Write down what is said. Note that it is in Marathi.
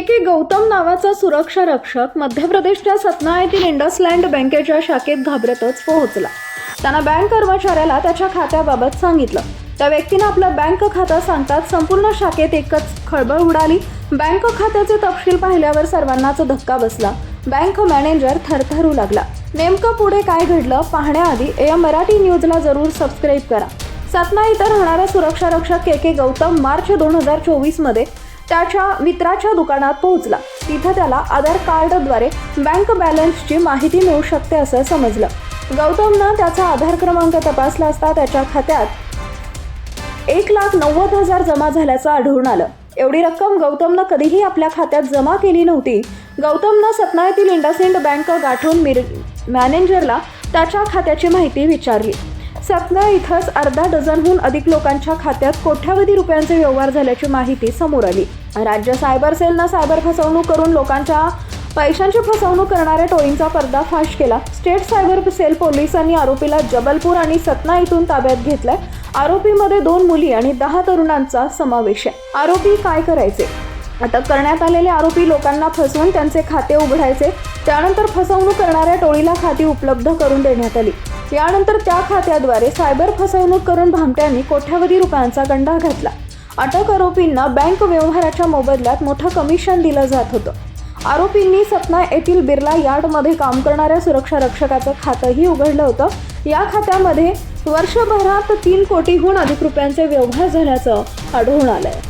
के के गौतम नावाचा सुरक्षा रक्षक मध्य प्रदेशच्या सतना येथील इंडसलँड बँकेच्या शाखेत घाबरतच पोहोचला. त्यानं बँक कर्मचाऱ्याला त्याच्या खात्याबाबत सांगितलं. त्या व्यक्तीनं आपलं बँक खातं सांगताच संपूर्ण शाखेत एकच खळबळ उडाली. बँक खात्याचे तपशील पाहिल्यावर सर्वांनाच धक्का बसला. बँक मॅनेजर थरथरू लागला. नेमकं पुढे काय घडलं पाहण्याआधी ए मराठी न्यूजला जरूर सबस्क्राईब करा. सतना इथं राहणारा सुरक्षा रक्षक के के गौतम मार्च दोन हजार चोवीसमध्ये त्याच्या मित्राच्या दुकानात पोहोचला. तिथं त्याला आधार कार्डद्वारे बँक बॅलन्सची माहिती मिळू शकते असं समजलं. गौतमनं त्याचा आधार क्रमांक तपासला असता त्याच्या खात्यात एक लाख नव्वद हजार जमा झाल्याचं आढळून आलं. एवढी रक्कम गौतमनं कधीही आपल्या खात्यात जमा केली नव्हती. गौतमनं सतना येथील इंडसइंड बँक गाठून मिर मॅनेजरला त्याच्या खात्याची माहिती विचारली. सतना इथंच अर्धा डझनहून अधिक लोकांच्या खात्यात कोट्यावधी रुपयांचे व्यवहार झाल्याची माहिती समोर आली. राज्य सायबर सेलनं सायबर फसवणूक करून लोकांच्या पैशांची फसवणूक करणाऱ्या टोळींचा पर्दाफाश केला. स्टेट सायबर सेल पोलिसांनी आरोपीला जबलपूर आणि सतना इथून ताब्यात घेतलाय. आरोपीमध्ये दोन मुली आणि दहा तरुणांचा समावेश आहे. आरोपी काय करायचे? अटक करण्यात आलेले आरोपी लोकांना फसवून त्यांचे खाते उघडायचे. त्यानंतर फसवणूक करणाऱ्या टोळीला खाती उपलब्ध करून देण्यात आली. यानंतर त्या खात्याद्वारे सायबर फसवणूक करून भामट्यांनी कोट्यावधी रुपयांचा गंडा घातला. अटक आरोपींना बँक व्यवहाराच्या मोबदल्यात मोठं कमिशन दिलं जात होतं. आरोपींनी सतना येथील बिर्ला यार्डमध्ये काम करणाऱ्या सुरक्षा रक्षकाचं खातंही उघडलं होतं. या खात्यामध्ये वर्षभरात तीन कोटीहून अधिक रुपयांचे व्यवहार झाल्याचं आढळून आलं आहे